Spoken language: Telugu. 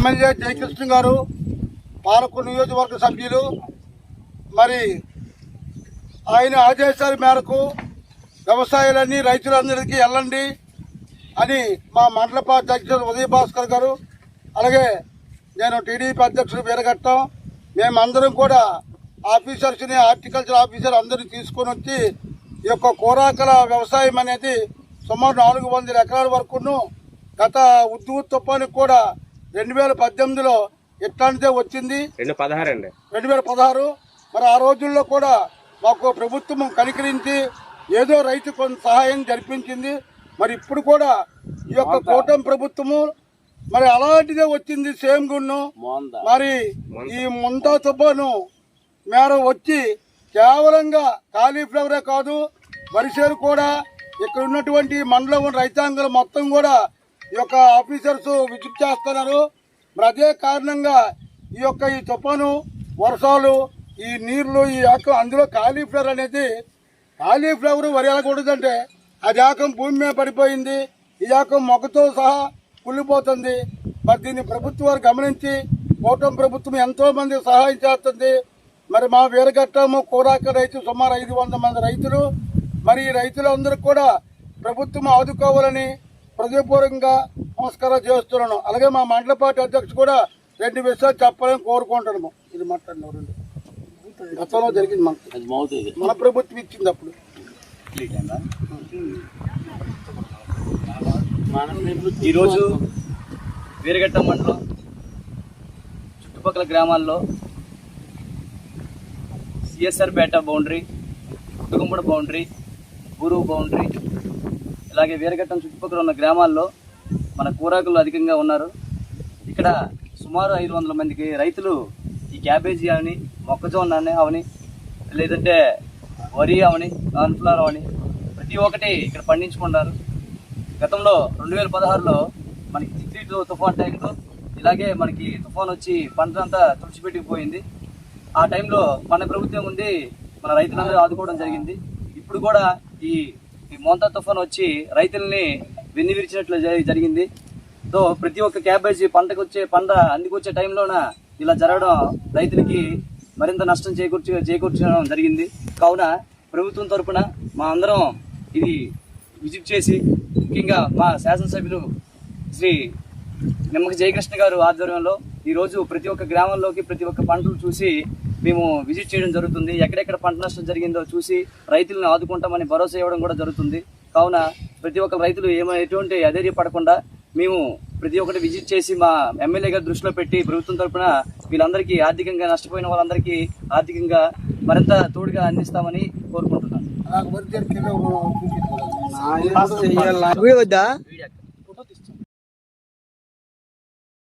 ఎమ్మెల్యే జయకృష్ణ గారు పాలకు నియోజకవర్గ సభ్యులు మరి ఆయన ఆదేశాల మేరకు వ్యవసాయాలన్నీ రైతులందరికీ వెళ్ళండి అని మా మండల అధ్యక్షుడు ఉదయ భాస్కర్ గారు అలాగే నేను టీడీపీ అధ్యక్షుడు వీరగట్టం మేమందరం కూడా ఆఫీసర్స్ని హార్టికల్చర్ ఆఫీసర్ అందరిని తీసుకొని వచ్చి ఈ యొక్క కూరాకల వ్యవసాయం అనేది సుమారు నాలుగు వందల ఎకరాల వరకును గత ఉద్దు తుఫానికి కూడా రెండు వేల పద్దెనిమిదిలో ఇట్లాంటిదే వచ్చింది? రెండు పదహారు అండి. రెండు వేల పదహారు? మరి ఆ రోజుల్లో కూడా మాకు ప్రభుత్వం కనికరించి ఏదో రైతు కొంత సహాయం జరిపించింది. మరి ఇప్పుడు కూడా ఈ యొక్క కూటమి ప్రభుత్వము మరి అలాంటిదే వచ్చింది సేమ్ గున్ను. మరి ఈ ముంతా తుఫాను మేర వచ్చి కేవలంగా కాలీఫ్లవరే కాదు వరిసేరు కూడా ఇక్కడ ఉన్నటువంటి మండలం రైతాంగాలు మొత్తం కూడా ఈ యొక్క ఆఫీసర్స్ విజిట్ చేస్తున్నారు. మరి అదే కారణంగా ఈ యొక్క ఈ తుఫాను వర్షాలు ఈ నీళ్ళు ఈ ఆకు అందులో కాలీఫ్లవర్ అనేది కాలీఫ్లవర్ వరి ఎలాగూడదంటే అది ఆకం భూమి మీద పడిపోయింది. ఈ ఆకం మొక్కతో సహా కుళ్ళిపోతుంది. మరి దీన్ని ప్రభుత్వం వారు గమనించి కూటమి ప్రభుత్వం ఎంతో మంది సహాయం చేస్తుంది. మరి మా వీరఘట్టము కూరాక రైతు సుమారు ఐదు వందల మంది రైతులు. మరి ఈ రైతులందరికీ కూడా ప్రభుత్వం ఆదుకోవాలని హృదయపూర్వకంగా నమస్కారం చేస్తున్నాను. అలాగే మా మండల పార్టీ అధ్యక్షుడు కూడా రెండు విషయాలు చెప్పాలని కోరుకుంటున్నాము. ఇది మాట్లాడిన రెండు గతంలో జరిగింది మనకి మన ప్రభుత్వం ఇచ్చింది అప్పుడు. ఈరోజు వీరగట్ట మండలం చుట్టుపక్కల గ్రామాల్లో సిఎస్ఆర్ పేట బౌండరీ కుటుంబడ బౌండరీ బూరు బౌండరీ ఇలాగే వీరఘట్టం చుట్టుపక్కల ఉన్న గ్రామాల్లో మన కూరాకులు అధికంగా ఉన్నారు. ఇక్కడ సుమారు ఐదు వందల మందికి రైతులు ఈ క్యాబేజీ అవని మొక్కజొన్న అని అవని లేదంటే వరి అవని కార్న్ఫ్లవర్ అవని ప్రతి ఒక్కటి ఇక్కడ పండించుకుంటారు గతంలో రెండు వేల పదహారులో మనకి తిత్లీ తుఫాన్ టైంలో ఇలాగే మనకి తుఫాన్ వచ్చి పంటంతా తుడిచిపెట్టుకుపోయింది ఆ టైంలో మన ప్రభుత్వం ఉంది మన రైతులందరూ ఆదుకోవడం జరిగింది. ఇప్పుడు కూడా ఈ ఈ మోంతా తుఫాన్ వచ్చి రైతుల్ని వెన్ను విరిచినట్లు జరిగింది. తో ప్రతి ఒక్క క్యాబేజీ పంటకు వచ్చే పంట అందుకొచ్చే టైంలోన ఇలా జరగడం రైతులకి మరింత నష్టం చేకూర్చు చేకూర్చడం జరిగింది. కావున ప్రభుత్వం తరఫున మా అందరం ఇది విజిట్ చేసి ముఖ్యంగా మా శాసనసభ్యులు శ్రీ నిమ్మకి జయకృష్ణ గారు ఆధ్వర్యంలో ఈరోజు ప్రతి ఒక్క గ్రామంలోకి ప్రతి ఒక్క పంటలు చూసి మేము విజిట్ చేయడం జరుగుతుంది. ఎక్కడెక్కడ పంట నష్టం జరిగిందో చూసి రైతులను ఆదుకుంటామని భరోసా ఇవ్వడం కూడా జరుగుతుంది. కావున ప్రతి ఒక్క రైతులు ఏమో ఎటువంటి అధైర్యపడకుండా మేము ప్రతి ఒక్కటి విజిట్ చేసి మా ఎమ్మెల్యే గారి దృష్టిలో పెట్టి ప్రభుత్వం తరపున వీళ్ళందరికీ ఆర్థికంగా నష్టపోయిన వాళ్ళందరికీ ఆర్థికంగా మరింత తోడుగా అందిస్తామని కోరుకుంటున్నాను.